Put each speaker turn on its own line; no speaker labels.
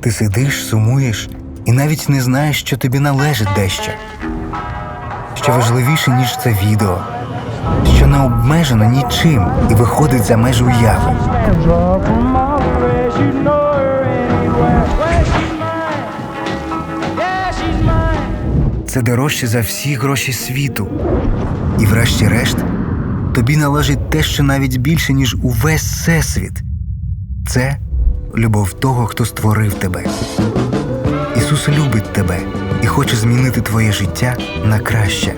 Ти сидиш, сумуєш і навіть не знаєш, що тобі належить дещо. Що важливіше, ніж це відео, що не обмежено нічим і виходить за межі уяви. Це дорожче за всі гроші світу. І врешті-решт, тобі належить те, що навіть більше, ніж увесь всесвіт. Це любов того, хто створив тебе. Ісус любить тебе і хоче змінити твоє життя на краще.